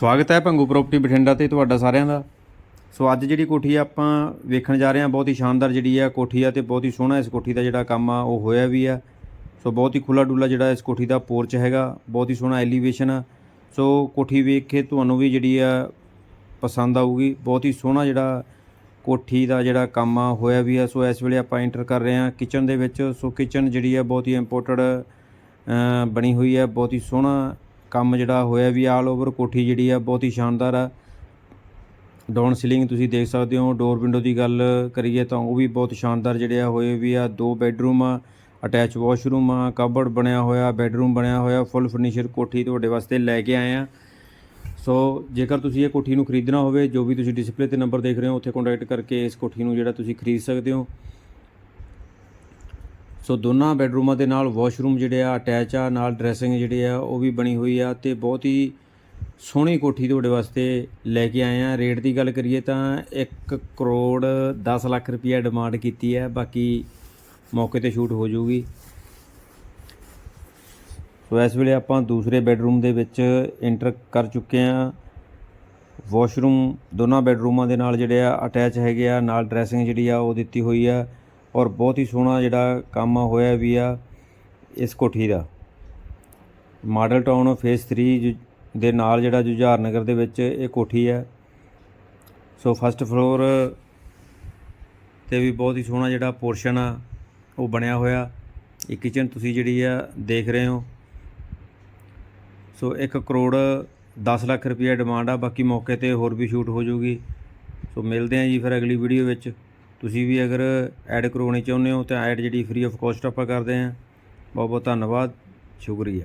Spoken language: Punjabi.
ਸਵਾਗਤ ਹੈ ਭੰਗੂ ਪ੍ਰਾਪਰਟੀ ਬਠਿੰਡਾ ਤੇ ਤੁਹਾਡਾ ਸਾਰਿਆਂ ਦਾ। ਸੋ ਅੱਜ ਜਿਹੜੀ ਕੋਠੀ ਆਪਾਂ ਵੇਖਣ ਜਾ ਰਹੇ ਹਾਂ, ਬਹੁਤ ਹੀ ਸ਼ਾਨਦਾਰ ਜਿਹੜੀ ਆ ਕੋਠੀ ਆ ਤੇ ਬਹੁਤ ਹੀ ਸੋਹਣਾ ਇਸ ਕੋਠੀ ਦਾ ਜਿਹੜਾ ਕੰਮ ਆ, ਉਹ ਹੋਇਆ ਵੀ ਆ। ਸੋ ਬਹੁਤ ਹੀ ਖੁੱਲਾ ਡੁੱਲਾ ਜਿਹੜਾ ਇਸ ਕੋਠੀ ਦਾ ਪੋਰਚ ਹੈਗਾ, ਬਹੁਤ ਹੀ ਸੋਹਣਾ ਐਲੀਵੇਸ਼ਨ ਆ। ਸੋ ਕੋਠੀ ਵੇਖ ਕੇ ਤੁਹਾਨੂੰ ਵੀ ਜਿਹੜੀ ਆ ਪਸੰਦ ਆਊਗੀ। ਬਹੁਤ ਹੀ ਸੋਹਣਾ ਜਿਹੜਾ ਕੋਠੀ ਦਾ ਜਿਹੜਾ ਕੰਮ ਆ, ਹੋਇਆ ਵੀ ਆ। ਸੋ ਇਸ ਵੇਲੇ ਆਪਾਂ ਐਂਟਰ ਕਰ ਰਹੇ ਹਾਂ ਕਿਚਨ ਦੇ ਵਿੱਚ। ਸੋ ਕਿਚਨ ਜਿਹੜੀ ਆ ਬਹੁਤ ਹੀ ਇੰਪੋਰਟਡ ਬਣੀ ਹੋਈ ਹੈ ਬਹੁਤ ਹੀ ਸੋਹਣਾ ਕੰਮ ਜਿਹੜਾ ਹੋਇਆ ਵੀ ਆਲ ਓਵਰ ਕੋਠੀ ਜਿਹੜੀ ਆ ਬਹੁਤ ਹੀ ਸ਼ਾਨਦਾਰ ਆ। ਡਾਊਨ ਸੀਲਿੰਗ ਤੁਸੀਂ ਦੇਖ ਸਕਦੇ ਹੋ ਡੋਰ ਵਿੰਡੋ ਦੀ ਗੱਲ ਕਰੀਏ ਤਾਂ ਉਹ ਵੀ ਬਹੁਤ ਸ਼ਾਨਦਾਰ ਜਿਹੜੇ ਆ ਹੋਏ ਵੀ ਆ। ਦੋ ਬੈੱਡਰੂਮ ਆ ਅਟੈਚ ਵਾਸ਼ਰੂਮ ਆ ਕਬਰਡ ਬਣਿਆ ਹੋਇਆ ਬੈੱਡਰੂਮ ਬਣਿਆ ਹੋਇਆ ਫੁੱਲ ਫਰਨੀਚਰ ਕੋਠੀ ਤੁਹਾਡੇ ਵਾਸਤੇ ਲੈ ਕੇ ਆਏ ਆ। ਸੋ ਜੇਕਰ ਤੁਸੀਂ ਇਹ ਕੋਠੀ ਨੂੰ ਖਰੀਦਣਾ ਹੋਵੇ, ਜੋ ਵੀ ਤੁਸੀਂ ਡਿਸਪਲੇ ਤੇ ਨੰਬਰ ਦੇਖ ਰਹੇ ਹੋ, ਉੱਥੇ ਕੰਟੈਕਟ ਕਰਕੇ ਇਸ ਕੋਠੀ ਨੂੰ ਜਿਹੜਾ ਤੁਸੀਂ ਖਰੀਦ ਸਕਦੇ ਹੋ। ਸੋ ਦੋਨਾਂ ਬੈਡਰੂਮਾਂ ਦੇ ਨਾਲ ਵਾਸ਼ਰੂਮ ਜਿਹੜੇ ਆ, ਅਟੈਚ ਆ, ਨਾਲ ਡਰੈਸਿੰਗ ਜਿਹੜੇ ਆ, ਉਹ ਵੀ ਬਣੀ ਹੋਈ ਆ ਤੇ ਬਹੁਤ ਹੀ ਸੋਹਣੀ ਕੋਠੀ ਤੁਹਾਡੇ ਵਾਸਤੇ ਲੈ ਕੇ ਆਏ ਆ। ਰੇਟ ਦੀ ਗੱਲ ਕਰੀਏ ਤਾਂ 1 ਕਰੋੜ 10 ਲੱਖ ਰੁਪਈਆ ਡਿਮਾਂਡ ਕੀਤੀ ਹੈ ਬਾਕੀ ਮੌਕੇ ਤੇ ਸ਼ੂਟ ਹੋ ਜਾਊਗੀ। ਸੋ ਇਸ ਵੇਲੇ ਆਪਾਂ ਦੂਸਰੇ ਬੈਡਰੂਮ ਦੇ ਵਿੱਚ ਐਂਟਰ ਕਰ ਚੁੱਕੇ ਆ। ਵਾਸ਼ਰੂਮ ਦੋਨਾਂ ਬੈਡਰੂਮਾਂ ਦੇ ਨਾਲ ਜਿਹੜੇ ਆ, ਅਟੈਚ ਹੈਗੇ ਆ, ਨਾਲ ਡਰੈਸਿੰਗ ਜਿਹੜੀ ਆ, ਉਹ ਦਿੱਤੀ ਹੋਈ ਆ। ਔਰ ਬਹੁਤ ਹੀ ਸੋਹਣਾ ਜਿਹੜਾ ਕੰਮ ਹੋਇਆ ਵੀ ਆ ਇਸ ਕੋਠੀ ਦਾ। ਮਾਡਲ ਟਾਊਨ ਫੇਸ 3 ਜੁ- ਦੇ ਨਾਲ ਜਿਹੜਾ ਜੁਝਾਰ ਨਗਰ ਦੇ ਵਿੱਚ ਇਹ ਕੋਠੀ ਹੈ। ਸੋ ਫਸਟ ਫਲੋਰ ਤੇ ਵੀ ਬਹੁਤ ਹੀ ਸੋਹਣਾ ਜਿਹੜਾ ਪੋਰਸ਼ਨ ਆ, ਉਹ ਬਣਿਆ ਹੋਇਆ। ਇਹ ਕਿਚਨ ਤੁਸੀਂ ਜਿਹੜੀ ਆ, ਦੇਖ ਰਹੇ ਹੋ। ਸੋ 1 ਕਰੋੜ 10 ਲੱਖ ਰੁਪਏ ਡਿਮਾਂਡ ਆ, ਬਾਕੀ ਮੌਕੇ ਤੇ ਹੋਰ ਵੀ ਸ਼ੂਟ ਹੋ ਜਾਊਗੀ। ਸੋ ਮਿਲਦੇ ਹਾਂ ਜੀ ਫਿਰ ਅਗਲੀ ਵੀਡੀਓ ਵਿੱਚ। ਤੁਸੀਂ ਵੀ ਅਗਰ ਐਡ ਕਰਵਾਉਣੀ ਚਾਹੁੰਦੇ ਹੋ ਤਾਂ ਐਡ ਜਿਹੜੀ ਫ੍ਰੀ ਆਫ ਕੋਸਟ ਆਪਾਂ ਕਰਦੇ ਹਾਂ ਬਹੁਤ ਬਹੁਤ ਧੰਨਵਾਦ, ਸ਼ੁਕਰੀਆ।